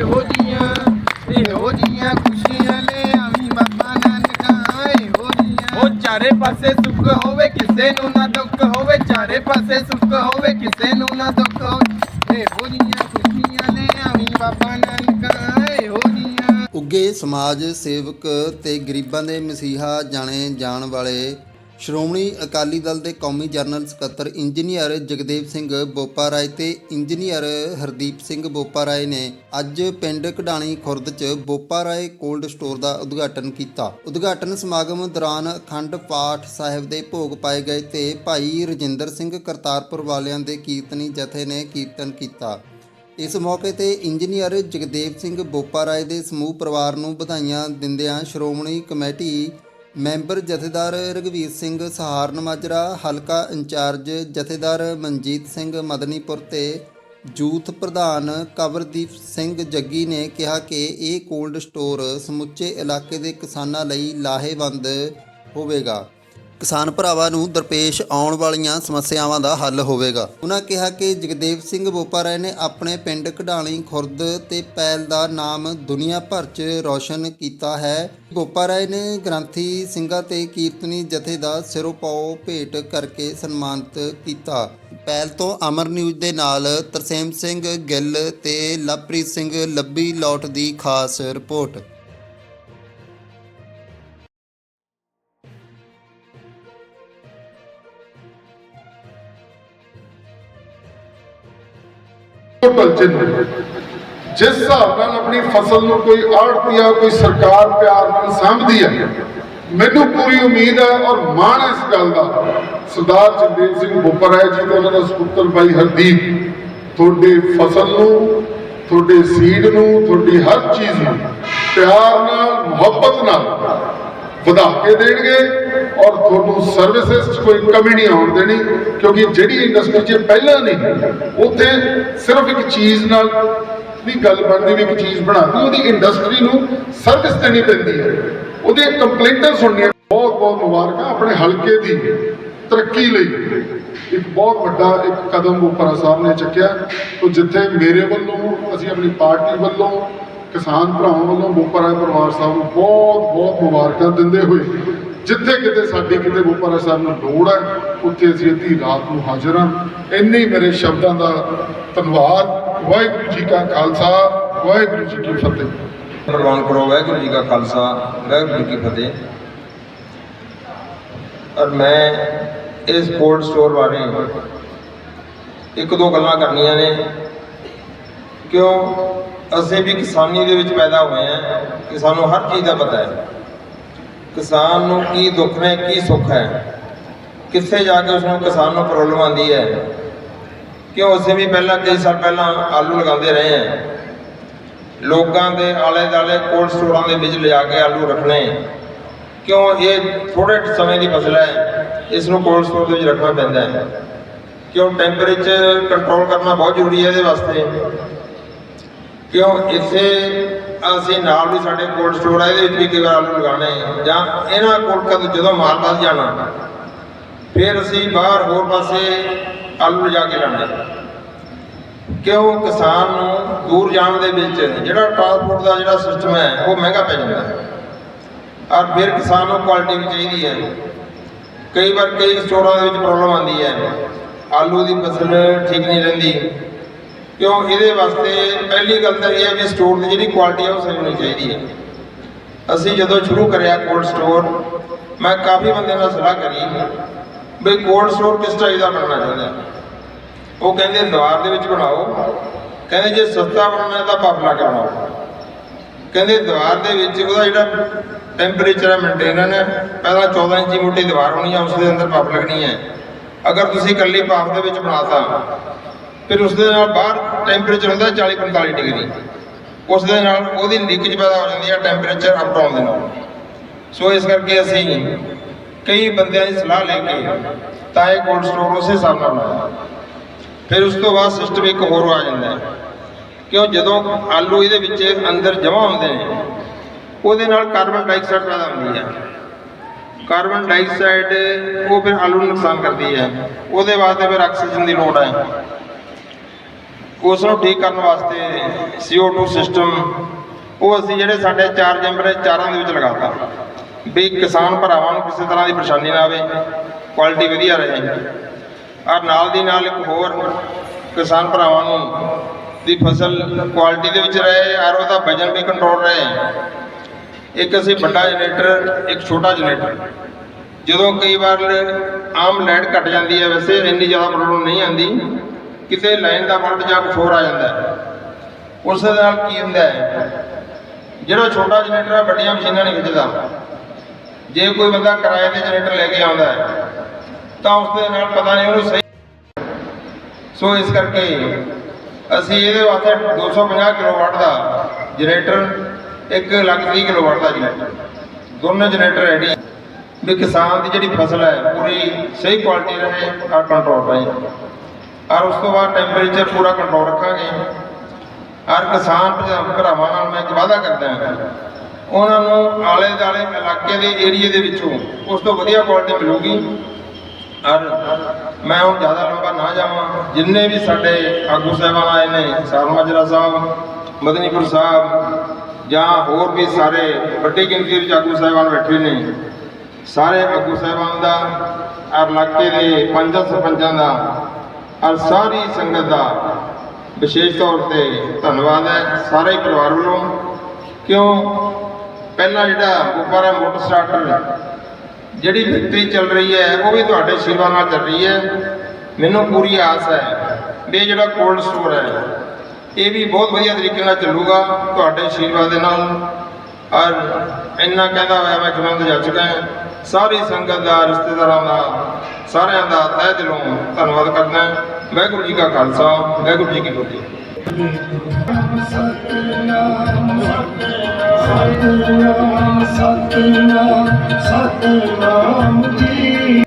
ਇਹੋ ਜੀਆਂ ਇਹੋ ਜੀਆਂ ਖੁਸ਼ੀਆਂ ਲੈ ਆਵੀਂ ਬਾਬਾ ਨਾਨਕਾ ਇਹੋ ਜੀਆਂ ਉਹ ਚਾਰੇ ਪਾਸੇ ਸੁੱਖ ਹੋਵੇ ਕਿਸੇ ਨੂੰ ਨਾ ਦੁੱਖ ਹੋਵੇ ਚਾਰੇ ਪਾਸੇ ਸੁੱਖ ਹੋਵੇ ਕਿਸੇ ਨੂੰ ਨਾ ਦੁੱਖ ਹੋਵੇ। ਇਹੋ ਜੀਆਂ ਖੁਸ਼ੀਆਂ ਲੈ ਆਵੀਂ ਬਾਬਾ ਨਾਨਕਾ ਇਹੋ ਜੀਆਂ ਉੱਗੇ ਸਮਾਜ ਸੇਵਕ ਤੇ ਗਰੀਬਾਂ ਦੇ ਮਸੀਹਾ ਜਾਣੇ ਜਾਣ ਵਾਲੇ ਸ਼੍ਰੋਮਣੀ ਅਕਾਲੀ ਦਲ ਦੇ ਕੌਮੀ ਜਨਰਲ ਸਕੱਤਰ ਇੰਜੀਨੀਅਰ ਜਗਦੇਵ ਸਿੰਘ ਬੋਪਾ ਰਾਏ ਤੇ ਇੰਜੀਨੀਅਰ ਹਰਦੀਪ ਸਿੰਘ ਬੋਪਾ ਰਾਏ ਨੇ ਅੱਜ ਪਿੰਡ ਕਢਾਣੀ ਖੁਰਦ 'ਚ ਬੋਪਾ ਰਾਏ ਕੋਲਡ ਸਟੋਰ ਦਾ ਉਦਘਾਟਨ ਕੀਤਾ। ਉਦਘਾਟਨ ਸਮਾਗਮ ਦੌਰਾਨ ਅਖੰਡ ਪਾਠ ਸਾਹਿਬ ਦੇ ਭੋਗ ਪਾਏ ਗਏ ਤੇ ਭਾਈ ਰਜਿੰਦਰ ਸਿੰਘ ਕਰਤਾਰਪੁਰ ਵਾਲਿਆਂ ਦੇ ਕੀਰਤਨੀ ਜਥੇ ਨੇ ਕੀਰਤਨ ਕੀਤਾ। ਇਸ ਮੌਕੇ ਤੇ ਇੰਜੀਨੀਅਰ ਜਗਦੇਵ ਸਿੰਘ ਬੋਪਾ ਰਾਏ ਦੇ ਸਮੂਹ ਪਰਿਵਾਰ ਨੂੰ ਵਧਾਈਆਂ ਦਿੰਦਿਆਂ ਸ਼੍ਰੋਮਣੀ ਕਮੇਟੀ ਮੈਂਬਰ ਜਥੇਦਾਰ ਰਗਵੀਰ ਸਿੰਘ ਸਹਾਰਨ ਮਾਜਰਾ ਹਲਕਾ ਇੰਚਾਰਜ ਜਥੇਦਾਰ ਮਨਜੀਤ ਸਿੰਘ ਮਦਨੀਪੁਰ ਤੇ ਜੂਥ ਪ੍ਰਧਾਨ ਕਵਰਦੀਪ ਸਿੰਘ ਜੱਗੀ ਨੇ ਕਿਹਾ ਕਿ ਇਹ ਕੋਲਡ ਸਟੋਰ ਸਮੁੱਚੇ ਇਲਾਕੇ ਦੇ ਕਿਸਾਨਾਂ ਲਈ ਲਾਹੇਵੰਦ ਹੋਵੇਗਾ। ਕਿਸਾਨ ਭਰਾਵਾਂ ਨੂੰ ਦਰਪੇਸ਼ ਆਉਣ ਵਾਲੀਆਂ ਸਮੱਸਿਆਵਾਂ ਦਾ ਹੱਲ ਹੋਵੇਗਾ। ਉਹਨਾਂ ਕਿਹਾ ਕਿ ਜਗਦੇਵ ਸਿੰਘ ਬੋਪਾ ਰਾਏ ਨੇ ਆਪਣੇ ਪਿੰਡ ਕਢਾਲੀ ਖੁਰਦ ਤੇ ਪੈਲ ਦਾ ਨਾਮ ਦੁਨੀਆ ਭਰ 'ਚ ਰੌਸ਼ਨ ਕੀਤਾ ਹੈ। ਬੋਪਾ ਰਾਏ ਨੇ ਗ੍ਰੰਥੀ ਸਿੰਘਾਂ ਤੇ ਕੀਰਤਨੀ ਜਥੇ ਦਾ ਸਿਰੋਪਾਓ ਭੇਟ ਕਰਕੇ ਸਨਮਾਨਿਤ ਕੀਤਾ। ਪੈਲ ਤੋਂ ਅਮਰ ਨਿਊਜ਼ ਦੇ ਨਾਲ ਤਰਸੇਮ ਸਿੰਘ ਗਿੱਲ ਤੇ ਲਵਪ੍ਰੀਤ ਸਿੰਘ ਲੱਭੀ ਲੋਟ ਦੀ ਖਾਸ ਰਿਪੋਰਟ। ਟੋਟਲ ਚਿੰਨ੍ਹ ਜਿਸ ਹਿਸਾਬ ਨਾਲ ਆਪਣੀ ਫਸਲ ਨੂੰ ਕੋਈ ਆੜਤੀਆ ਕੋਈ ਸਰਕਾਰ ਪਿਆਰ ਨਾਲ ਸਾਂਭਦੀ ਹੈ, ਮੈਨੂੰ ਪੂਰੀ ਉਮੀਦ ਹੈ ਔਰ ਮਾਣ ਇਸ ਗੱਲ ਦਾ। ਸਰਦਾਰ ਜਗਦੇਵ ਸਿੰਘ ਬੋਪਰਾ ਜੀ ਤੇ ਉਹਨਾਂ ਦਾ ਸੁਪੁੱਤਰ ਭਾਈ ਹਰਦੀਪ, ਤੁਹਾਡੇ ਫਸਲ ਨੂੰ, ਤੁਹਾਡੇ ਸੀਡ ਨੂੰ, ਤੁਹਾਡੀ ਹਰ ਚੀਜ਼ ਨੂੰ ਪਿਆਰ ਨਾਲ, ਮੁਹੱਬਤ ਨਾਲ ਵਧਾ ਕੇ ਦੇਣਗੇ ਔਰ ਤੁਹਾਨੂੰ ਸਰਵਿਸਿਜ਼ 'ਚ ਕੋਈ ਕਮੀ ਨਹੀਂ ਆਉਣ ਦੇਣੀ, ਕਿਉਂਕਿ ਜਿਹੜੀ ਇੰਡਸਟਰੀ 'ਚ ਪਹਿਲਾਂ ਨਹੀਂ, ਉੱਥੇ ਸਿਰਫ ਇੱਕ ਚੀਜ਼ ਨਾਲ ਨਹੀਂ ਗੱਲ ਬਣਦੀ, ਵੀ ਇੱਕ ਚੀਜ਼ ਬਣਾਤੀ ਉਹਦੀ ਇੰਡਸਟਰੀ ਨੂੰ ਸਰਵਿਸ ਦੇਣੀ ਪੈਂਦੀ ਹੈ। ਉਹਦੇ ਕੰਪਲੇਂਟਾਂ ਸੁਣਨੀਆਂ, ਬਹੁਤ ਬਹੁਤ ਮੁਬਾਰਕਾਂ ਆਪਣੇ ਹਲਕੇ ਦੀ ਤਰੱਕੀ ਲਈ। ਇੱਕ ਬਹੁਤ ਵੱਡਾ ਇੱਕ ਕਦਮ ਉਪਰਾ ਸਾਹਿਬ ਨੇ ਚੱਕਿਆ। ਤੋਂ ਜਿੱਥੇ ਮੇਰੇ ਵੱਲੋਂ, ਅਸੀਂ ਆਪਣੀ ਪਾਰਟੀ ਵੱਲੋਂ ਕਿਸਾਨ ਭਰਾਵਾਂ ਵੱਲੋਂ ਬੋਪਰਾ ਪਰਿਵਾਰ ਸਾਹਿਬ ਨੂੰ ਬਹੁਤ ਬਹੁਤ ਮੁਬਾਰਕਾਂ ਦਿੰਦੇ ਹੋਏ ਜਿੱਥੇ ਕਿਤੇ ਸਾਡੀ ਕਿਤੇ ਬੋਪਰਾ ਸਾਹਿਬ ਨੂੰ ਲੋੜ ਹੈ, ਉੱਥੇ ਅਸੀਂ ਅੱਧੀ ਰਾਤ ਨੂੰ ਹਾਜ਼ਰ ਹਾਂ। ਇੰਨੇ ਮੇਰੇ ਸ਼ਬਦਾਂ ਦਾ ਧੰਨਵਾਦ। ਵਾਹਿਗੁਰੂ ਜੀ ਕਾ ਖਾਲਸਾ, ਵਾਹਿਗੁਰੂ ਜੀ ਕੀ ਫਤਿਹ। ਪ੍ਰਵਾਨ ਕਰੋ ਵਾਹਿਗੁਰੂ ਜੀ ਕਾ ਖਾਲਸਾ, ਵਾਹਿਗੁਰੂ ਜੀ ਕੀ ਫਤਿਹ। ਔਰ ਮੈਂ ਇਸ ਕੋਲਡ ਸਟੋਰ ਬਾਰੇ ਇੱਕ ਦੋ ਗੱਲਾਂ ਕਰਨੀਆਂ ਨੇ। ਕਿਉਂ? ਅਸੀਂ ਵੀ ਕਿਸਾਨੀ ਦੇ ਵਿੱਚ ਪੈਦਾ ਹੋਏ ਆ ਕਿ ਸਾਨੂੰ ਹਰ ਚੀਜ਼ ਦਾ ਪਤਾ ਹੈ। ਕਿਸਾਨ ਨੂੰ ਕੀ ਦੁੱਖ ਹੈ, ਕੀ ਸੁੱਖ ਹੈ? ਕਿੱਥੇ ਜਾ ਕੇ ਉਸ ਨੂੰ ਕਿਸਾਨ ਨੂੰ ਪ੍ਰੋਬਲਮ ਆਉਂਦੀ ਹੈ? ਕਿਉਂ ਅਸੀਂ ਵੀ ਪਹਿਲਾਂ ਕਈ ਸਾਲ ਪਹਿਲਾਂ ਆਲੂ ਲਗਾਉਂਦੇ ਰਹੇ ਹਾਂ। ਲੋਕਾਂ ਦੇ ਆਲੇ ਦਾਲੇ ਕੋਲਡ ਸਟੋਰਾਂ ਦੇ ਵਿੱਚ ਲਿਜਾ ਕੇ ਆਲੂ ਰੱਖਣੇ। ਕਿਉਂ ਇਹ ਥੋੜੇ ਸਮੇਂ ਦੀ ਫਸਲ ਹੈ, ਇਸ ਨੂੰ ਕੋਲਡ ਸਟੋਰ ਦੇ ਵਿੱਚ ਰੱਖਣਾ ਪੈਂਦਾ ਹੈ। ਕਿਉਂ ਟੈਂਪਰੇਚਰ ਕੰਟਰੋਲ ਕਰਨਾ ਬਹੁਤ ਜ਼ਰੂਰੀ ਹੈ ਇਹਦੇ ਵਾਸਤੇ? ਕਿਉਂ? ਇੱਥੇ ਅਸੀਂ ਨਾਲ ਵੀ ਸਾਡੇ ਕੋਲਡ ਸਟੋਰ ਆ, ਇਹਦੇ ਵਿੱਚ ਵੀ ਕਈ ਵਾਰ ਆਲੂ ਲਗਾਉਣੇ ਜਾਂ ਇਹਨਾਂ ਕੋਲ ਕਦ ਜਦੋਂ ਮਾਲ ਵੱਧ ਜਾਣਾ, ਫਿਰ ਅਸੀਂ ਬਾਹਰ ਹੋਰ ਪਾਸੇ ਆਲੂ ਲਿਜਾ ਕੇ ਲਾਣੇ ਕਿਉਂ? ਕਿਸਾਨ ਨੂੰ ਦੂਰ ਜਾਣ ਦੇ ਵਿੱਚ ਜਿਹੜਾ ਟਰਾਂਸਪੋਰਟ ਦਾ ਜਿਹੜਾ ਸਿਸਟਮ ਹੈ, ਉਹ ਮਹਿੰਗਾ ਪੈ ਜਾਂਦਾ। ਹੈ ਔਰ ਫਿਰ ਕਿਸਾਨ ਨੂੰ ਕੁਆਲਿਟੀ ਵੀ ਚਾਹੀਦੀ ਹੈ। ਕਈ ਵਾਰ ਕਈ ਸਟੋਰਾਂ ਦੇ ਵਿੱਚ ਪ੍ਰੋਬਲਮ ਆਉਂਦੀ ਹੈ। ਆਲੂ ਦੀ ਫਸਲ ਠੀਕ ਨਹੀਂ ਰਹਿੰਦੀ। ਕਿਉਂ? ਇਹਦੇ ਵਾਸਤੇ ਪਹਿਲੀ ਗੱਲ ਤਾਂ ਇਹ ਹੈ ਵੀ ਸਟੋਰ ਦੀ ਜਿਹੜੀ ਕੁਆਲਿਟੀ ਹੈ ਉਹ ਸਹੀ ਹੋਣੀ ਚਾਹੀਦੀ ਹੈ। ਅਸੀਂ ਜਦੋਂ ਸ਼ੁਰੂ ਕਰਿਆ ਕੋਲਡ ਸਟੋਰ ਮੈਂ ਕਾਫੀ ਬੰਦਿਆਂ ਨਾਲ ਸਲਾਹ ਕਰੀ ਵੀ ਕੋਲਡ ਸਟੋਰ ਕਿਸ ਟਾਈਪ ਦਾ ਬਣਾਉਣਾ ਚਾਹੁੰਦਾ ਉਹ ਕਹਿੰਦੇ ਦੀਵਾਰ ਦੇ ਵਿੱਚ ਬਣਾਓ। ਕਹਿੰਦੇ ਜੇ ਸਸਤਾ ਬਣਾਉਣਾ ਤਾਂ ਪੱਪ ਲਾ ਕੇ ਬਣਾਓ। ਕਹਿੰਦੇ ਦੀਵਾਰ ਦੇ ਵਿੱਚ ਉਹਦਾ ਜਿਹੜਾ ਟੈਂਪਰੇਚਰ ਹੈ ਮੇਨਟੇਨ ਹੈ। ਪਹਿਲਾਂ 14 ਇੰਚੀ ਮੋਟੀ ਦੀਵਾਰ ਹੋਣੀ ਹੈ, ਉਸ ਦੇ ਅੰਦਰ ਪੱਪ ਲੱਗਣੀ ਹੈ। ਅਗਰ ਤੁਸੀਂ ਇਕੱਲੀ ਪਾਪ ਦੇ ਵਿੱਚ ਬਣਾਤਾ, ਫਿਰ ਉਸ ਦੇ ਨਾਲ ਬਾਹਰ ਟੈਂਪਰੇਚਰ ਹੁੰਦਾ 40 45 ਡਿਗਰੀ। ਉਸ ਦੇ ਨਾਲ ਉਹਦੀ ਲੀਕੇਜ ਪੈਦਾ ਹੋ ਜਾਂਦੀ ਹੈ ਟੈਂਪਰੇਚਰ ਅਪ ਡਾਊਨ ਦੇ ਨਾਲ। ਸੋ ਇਸ ਕਰਕੇ ਅਸੀਂ ਕਈ ਬੰਦਿਆਂ ਦੀ ਸਲਾਹ ਲੈ ਕੇ ਤਾਂ ਇਹ ਕੋਲਡ ਸਟੋਰ ਉਸੇ ਹਿਸਾਬ ਨਾਲ ਬਣਾਇਆ। ਫਿਰ ਉਸ ਤੋਂ ਬਾਅਦ ਸਿਸਟਮ ਇੱਕ ਹੋਰ ਆ ਜਾਂਦਾ ਹੈ ਉਹ ਜਦੋਂ ਆਲੂ ਇਹਦੇ ਵਿੱਚ ਅੰਦਰ ਜਮ੍ਹਾਂ ਹੁੰਦੇ ਨੇ, ਉਹਦੇ ਨਾਲ ਕਾਰਬਨ ਡਾਈਆਕਸਾਈਡ ਪੈਦਾ ਹੁੰਦੀ ਹੈ। ਕਾਰਬਨ ਡਾਈਆਕਸਾਈਡ ਉਹ ਫਿਰ ਆਲੂ ਨੂੰ ਨੁਕਸਾਨ ਕਰਦੀ ਹੈ। ਉਹਦੇ ਵਾਸਤੇ ਫਿਰ ਆਕਸੀਜਨ ਦੀ ਲੋੜ ਹੈ। ਉਸ ਨੂੰ ਠੀਕ ਕਰਨ ਵਾਸਤੇ CO2 ਸਿਸਟਮ ਉਹ ਅਸੀਂ ਜਿਹੜੇ ਸਾਡੇ ਚਾਰ ਚੈਂਬਰ ਹੈ, ਚਾਰਾਂ ਦੇ ਵਿੱਚ ਲਗਾਤਾ। ਵੀ ਕਿਸਾਨ ਭਰਾਵਾਂ ਨੂੰ ਕਿਸੇ ਤਰ੍ਹਾਂ ਦੀ ਪਰੇਸ਼ਾਨੀ ਨਾ ਆਵੇ ਕੁਆਲਿਟੀ ਵਧੀਆ ਰਹੇ। ਔਰ ਨਾਲ ਦੀ ਨਾਲ ਇੱਕ ਹੋਰ ਕਿਸਾਨ ਭਰਾਵਾਂ ਨੂੰ ਦੀ ਫਸਲ ਕੁਆਲਿਟੀ ਦੇ ਵਿੱਚ ਰਹੇ ਔਰ ਉਹਦਾ ਵਜਨ ਵੀ ਕੰਟਰੋਲ ਰਹੇ। ਇੱਕ ਅਸੀਂ ਵੱਡਾ ਜਨਰੇਟਰ ਇੱਕ ਛੋਟਾ ਜਨਰੇਟਰ ਜਦੋਂ ਕਈ ਵਾਰ ਆਮ ਲੈਂਡ ਘਟ ਜਾਂਦੀ ਹੈ, ਵੈਸੇ ਇੰਨੀ ਜ਼ਿਆਦਾ ਪ੍ਰੋਬਲਮ ਨਹੀਂ ਆਉਂਦੀ। ਕਿਤੇ ਲਾਈਨ ਦਾ ਫਾਲਟ ਜਾਂ ਕੁਛ ਹੋਰ ਆ ਜਾਂਦਾ ਉਸ ਦੇ ਨਾਲ ਕੀ ਹੁੰਦਾ ਹੈ? ਜਿਹੜਾ ਛੋਟਾ ਜਨਰੇਟਰ ਹੈ ਵੱਡੀਆਂ ਮਸ਼ੀਨਾਂ ਨਹੀਂ ਖਿੱਚਦਾ। ਜੇ ਕੋਈ ਬੰਦਾ ਕਿਰਾਏ ਤੇ ਜਨਰੇਟਰ ਲੈ ਕੇ ਆਉਂਦਾ ਹੈ, ਤਾਂ ਉਸ ਦੇ ਨਾਲ ਪਤਾ ਨਹੀਂ ਉਹਨੂੰ ਸਹੀ ਸੋ ਇਸ ਕਰਕੇ ਅਸੀਂ ਇਹਦੇ ਵਾਸਤੇ 250 ਕਿਲੋਵਾਟ ਦਾ ਜਨਰੇਟਰ 1 ਲੱਖ 30 ਕਿਲੋਵਾਟ ਦਾ ਜਨਰੇਟਰ ਦੋਨੋਂ ਜਨਰੇਟਰ ਰੈਡੀ ਵੀ ਕਿਸਾਨ ਦੀ ਜਿਹੜੀ ਫਸਲ ਹੈ, ਪੂਰੀ ਸਹੀ ਕੁਆਲਿਟੀ ਰਹੇ ਔਰ ਕੰਟਰੋਲ ਰਹੇ। ਔਰ ਉਸ ਤੋਂ ਬਾਅਦ ਟੈਂਪਰੇਚਰ ਪੂਰਾ ਕੰਟਰੋਲ ਰੱਖਾਂਗੇ। ਔਰ ਕਿਸਾਨ ਭਰਾ- ਭਰਾਵਾਂ ਨਾਲ ਮੈਂ ਇੱਕ ਵਾਅਦਾ ਕਰਦਾ ਹਾਂ। ਉਹਨਾਂ ਨੂੰ ਆਲੇ ਦਾਲੇ ਇਲਾਕੇ ਦੇ ਏਰੀਏ ਦੇ ਵਿੱਚੋਂ ਉਸ ਤੋਂ ਵਧੀਆ ਕੁਆਲਿਟੀ ਮਿਲੂਗੀ। ਔਰ ਮੈਂ ਹੁਣ ਜ਼ਿਆਦਾ ਲੰਬਾ ਨਾ ਜਾਵਾਂ। ਜਿੰਨੇ ਵੀ ਸਾਡੇ ਆਗੂ ਸਾਹਿਬਾਨ ਆਏ ਨੇ, ਸਾਰ ਮਾਜਰਾ ਸਾਹਿਬ, ਮਦਨੀਪੁਰ ਸਾਹਿਬ ਜਾਂ ਹੋਰ ਵੀ ਸਾਰੇ ਵੱਡੀ ਗਿਣਤੀ ਵਿੱਚ ਆਗੂ ਸਾਹਿਬਾਨ ਬੈਠੇ ਨੇ, ਸਾਰੇ ਆਗੂ ਸਾਹਿਬਾਨ ਦਾ ਔਰ ਇਲਾਕੇ ਦੇ ਪੰਜਾਂ ਸਰਪੰਚਾਂ ਦਾ ਔਰ ਸਾਰੀ ਸੰਗਤ ਦਾ ਵਿਸ਼ੇਸ਼ ਤੌਰ ਤੇ ਧੰਨਵਾਦ ਹੈ। ਸਾਰੇ ਪਰਿਵਾਰ ਵੱਲੋਂ। ਕਿਉਂ? ਪਹਿਲਾਂ ਜਿਹੜਾ ਗੁਬਾਰਾ ਮੋਟਰ ਸਟਾਰਟਰ, ਜਿਹੜੀ ਫੈਕਟਰੀ ਚੱਲ ਰਹੀ ਹੈ, ਉਹ ਵੀ ਤੁਹਾਡੇ ਆਸ਼ੀਰਵਾਦ ਨਾਲ ਚੱਲ ਰਹੀ ਹੈ। ਮੈਨੂੰ ਪੂਰੀ ਆਸ ਹੈ ਵੀ ਇਹ ਜਿਹੜਾ ਕੋਲਡ ਸਟੋਰ ਹੈ, ਇਹ ਵੀ ਬਹੁਤ ਵਧੀਆ ਤਰੀਕੇ ਨਾਲ ਚੱਲੂਗਾ ਤੁਹਾਡੇ ਆਸ਼ੀਰਵਾਦ ਦੇ ਨਾਲ। ਔਰ ਇੰਨਾ ਕਹਿੰਦਾ ਹੋਇਆ ਮੈਂ ਖਮੰਦ ਜਾ ਚੁੱਕਾ ਹਾਂ। ਸਾਰੀ ਸੰਗਤ ਦਾ, ਰਿਸ਼ਤੇਦਾਰਾਂ ਦਾ ਸਾਰਿਆਂ ਦਾ ਤਹਿ ਦਿਲੋਂ ਧੰਨਵਾਦ ਕਰਦਾ ਵਾਹਿਗੁਰੂ ਜੀ ਕਾ ਖਾਲਸਾ, ਵਾਹਿਗੁਰੂ ਜੀ ਕੀ ਫਤਿਹ। ਸਤਨਾਮ ਸਤਨਾਮ ਸਤਨਾਮ ਜੀ।